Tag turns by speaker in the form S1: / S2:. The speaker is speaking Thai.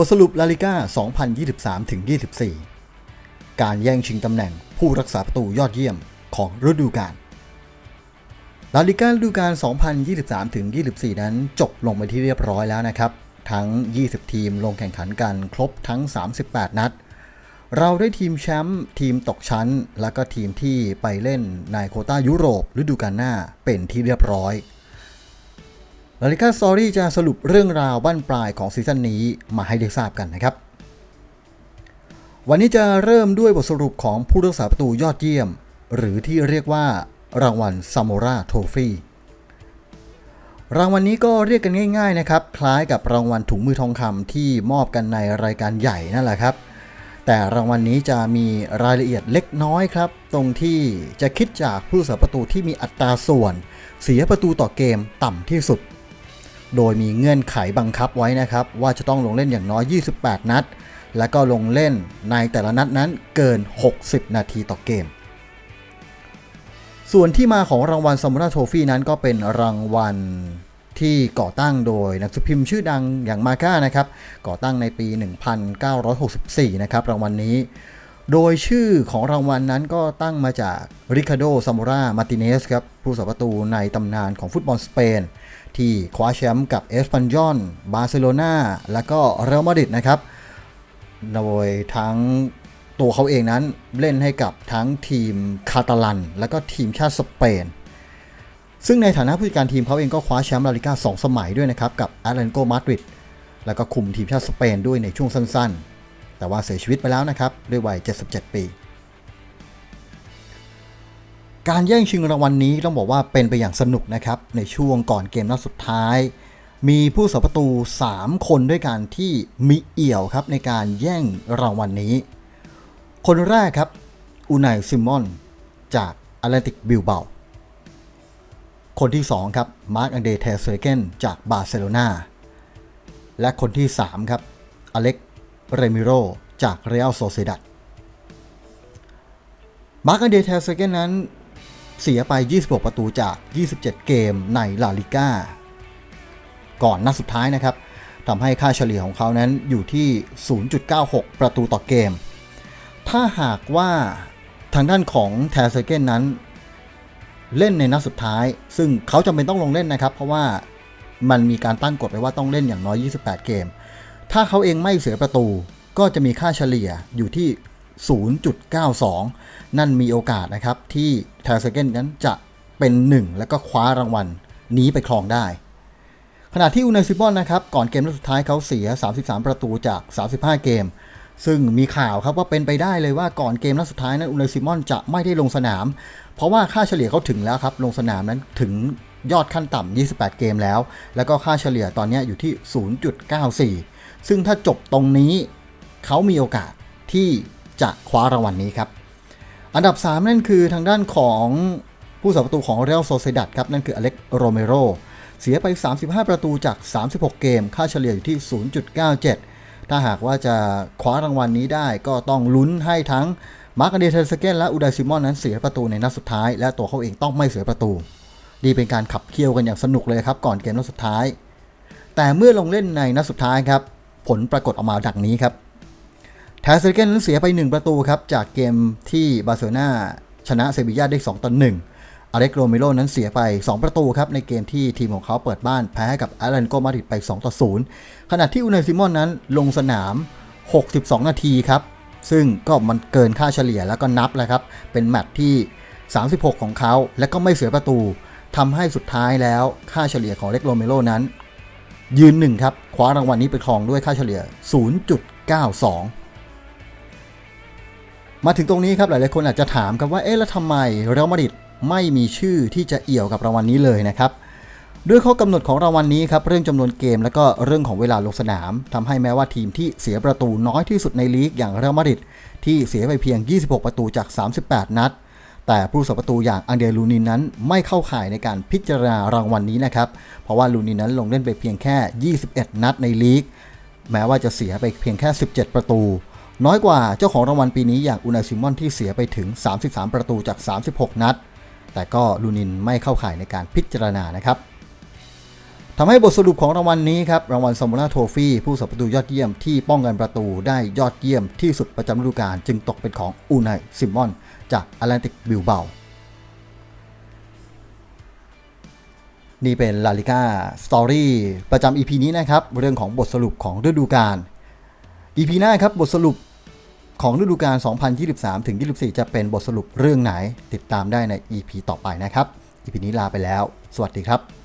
S1: บทสรุปลาลิก้า 2023-24 การแย่งชิงตำแหน่งผู้รักษาประตูยอดเยี่ยมของฤดูกาล ลาลิก้าฤดูกาล 2023-24 นั้นจบลงไปที่เรียบร้อยแล้วนะครับ ทั้ง 20 ทีมลงแข่งขันกันครบทั้ง 38 นัด เราได้ทีมแชมป์ทีมตกชั้น และก็ทีมที่ไปเล่นในโคต้ายุโรปฤดูกาลหน้าเป็นที่เรียบร้อย ลาลิก้าสตอรี่จะสรุปเรื่องราวบั้นปลายของซีซั่นนี้มาให้ได้ทราบกันนะครับ วันนี้จะเริ่มด้วยบทสรุปของผู้รักษาประตูยอดเยี่ยม หรือที่เรียกว่ารางวัลซามูราโทฟี่รางวัลนนี้ก็เรียกกันง่าย ๆนะครับ คล้ายกับรางวัลถุงมือทองคำที่มอบกันในรายการใหญ่นั่นแหละครับ แต่รางวัลนนี้จะมีรายละเอียดเล็กน้อยครับ ตรงที่จะคิดจากผู้รักษาประตูที่มีอัตราส่วน เสียประตูต่อเกมต่ำที่สุด โดยมีเงื่อนไขบังคับไว้นะครับ ว่าจะต้องลงเล่นอย่างน้อย 28 นัด และก็ลงเล่นในแต่ละนัดนั้นเกิน 60 นาทีต่อเกม ส่วนที่มาของรางวัลซัมราโทฟี่นั้นก็เป็นรางวัลที่ก่อตั้งโดยนักสืบพิมพ์ชื่อดังอย่างมาก้านะครับ ก่อตั้งในปี 1964 นะครับรางวัลนนี้ โดยชื่อของรางวัลนนั้นก็ตั้งมาจากริคาโดซามูรามาติเนสครับผู้สัประตูในตำนานของฟุตบอลสเปน ที่คว้าแชมป์กับเอสปันยอนบาร์เซโลนาและก็เรอัลมาดริดนะครับโดยทั้งตัวเขาเองนั้นเล่นให้กับทั้งทีมคาตาลัน และก็ทีมชาติสเปน ซึ่งในฐานะผู้จัดการทีมเขาเองก็คว้าแชมป์ลาลิก้า2สมัยด้วยนะครับกับแอตเลนโกมาดริดแล้วก็คุมทีมชาติสเปนด้วยในช่วงสั้นๆ แต่ว่าเสียชีวิตไปแล้วนะครับ ด้วยวัย 77 ปี การแย่งชิงรางวัลนนี้ต้องบอกว่าเป็นไปอย่างสนุกนะครับ ในช่วงก่อนเกมนัดสุดท้าย มีผู้สัประตู 3 คนด้วยกันที่มีเอี่ยวครับในการแย่งรางวัลนนี้ คนแรกครับอูนายซิมอนจากแอตเลติกบิลเบาคนที่ 2 ครับ มาร์กอันเดเทสเซเกนจากบาร์เซโลนาและคนที่ 3 ครับ อเล็ก เรมิโรจากเรอัลโซเซดัดมาร์กอันเดเทเซเกนนั้นเสียไป 26 ประตูจาก 27 เกมในลาลิก้า ก่อนนัดสุดท้ายนะครับทำให้ค่าเฉลี่ยของเขานั้นอยู่ที่ 0.96 ประตูต่อเกม ถ้าหากว่าทางด้านของแทเซเกนนั้น เล่นในนัดสุดท้าย ซึ่งเขาจำเป็นต้องลงเล่นนะครับ เพราะว่ามันมีการตั้งกฎไว้ว่าต้องเล่นอย่างน้อย 28 เกม ถ้าเขาเองไม่เสียประตูก็จะมีค่าเฉลี่ยอยู่ที่ 0.92 นั่นมีโอกาสนะครับที่แทเซเกนนั้นจะเป็น 1 แล้วก็คว้ารางวัลนี้ไปครองได้ ขณะที่อูนซิบอนนะครับ ก่อนเกมนัดสุดท้ายเขาเสีย 33 ประตูจาก 35 เกม ซึ่งมีข่าวครับว่าเป็นไปได้เลยว่าก่อนเกมนัดสุดท้ายนั้นอูนซิมอนจะไม่ได้ลงสนาม เพราะว่าค่าเฉลี่ยเขาถึงแล้วครับ ลงสนามนั้นถึงยอดขั้นต่ำ28 เกมแล้ว แล้วก็ค่าเฉลี่ยตอนนี้อยู่ที่ 0.94 ซึ่งถ้าจบตรงนี้เขามีโอกาสที่จะคว้ารางวัลนนี้ครับ อันดับ 3 นั่นคือทางด้านของผู้สัประตูของเรอัลโซเซดัดครับ นั่นคืออเล็กโรเมโรเสียไป 35 ประตูจาก 36 เกม ค่าเฉลี่ยอยู่ที่ 0.97 ถ้าหากว่าจะคว้ารางวัลนนี้ได้ก็ต้องลุ้นให้ทั้งมาร์กเดเทสเกนและอูดายซิมอนนั้นเสียประตูในนัดสุดท้าย และตัวเขาเองต้องไม่เสียประตูดีเป็นการขับเคี่ยวกันอย่างสนุกเลยครับก่อนเกมนัดสุดท้าย แต่เมื่อลงเล่นในนัดสุดท้ายครับ ผลปรากฏออกมาดังนี้ครับแทสเซเกนนั้นเสียไป 1 ประตูครับจากเกมที่บาร์เซโลนาชนะเซบีย่าได้2ต่อ1อเล็กโรเมโรนั้นเสียไป 2 ประตูครับในเกมที่ทีมของเขาเปิดบ้านแพ้กับแอตเลนโกมาดริดไป 2 ต่อ 0 ขณะที่อูนายซิมอนนั้นลงสนาม 62 นาทีครับ ซึ่งก็มันเกินค่าเฉลี่ยแล้วก็นับแล้วครับ เป็นแมตช์ที่ 36 ของเขา และก็ไม่เสียประตูทำให้สุดท้ายแล้วค่าเฉลี่ยของเล็กโรเมโรนั้น ยืนหนึ่งครับคว้ารางวัลนี้ไปครองด้วยค่าเฉลี่ย 0.92 มาถึงตรงนี้ครับหลายๆคนอาจจะถามครับว่าเอ๊ะแล้วทำไมเรอัลมาดริดไม่มีชื่อที่จะเอี่ยวกับรางวัลนนี้เลยนะครับด้วยข้อกำหนดของรางวัลนนี้ครับเรื่องจำนวนเกมและก็เรื่องของเวลาลงสนามทำให้แม้ว่าทีมที่เสียประตูน้อยที่สุดในลีกอย่างเรอัลมาดริดที่เสียไปเพียง 26 ประตูจาก 38 นัด แต่ผู้สัประตูอย่างอังเดรลูนินนั้นไม่เข้าข่ายในการพิจารณารางวัลนนี้นะครับ เพราะว่าลูนินนั้นลงเล่นไปเพียงแค่ 21 นัดในลีก แม้ว่าจะเสียไปเพียงแค่ 17 ประตู น้อยกว่าเจ้าของรางวัลปีนี้อย่างอูนายซิมอนที่เสียไปถึง 33 ประตูจาก 36 นัด แต่ก็ลูนินไม่เข้าข่ายในการพิจารณานะครับทำให้บทสรุปของรางวัลนี้ครับ รางวัลซามูราโทฟี่ผู้สับประตูยอดเยี่ยมที่ป้องกันประตูได้ยอดเยี่ยมที่สุดประจำฤดูกาลจึงตกเป็นของอูไนซิมอน จากแอตแลนติกบิลเบานี่เป็นลาลิก้าสตอรี่ประจำ EP นี้นะครับ เรื่องของบทสรุปของฤดูกาล EP หน้าครับบทสรุปของฤดูกาล 2023 ถึง 24 จะเป็นบทสรุปเรื่องไหน ติดตามได้ใน EP ต่อไปนะครับ EP นี้ลาไปแล้ว สวัสดีครับ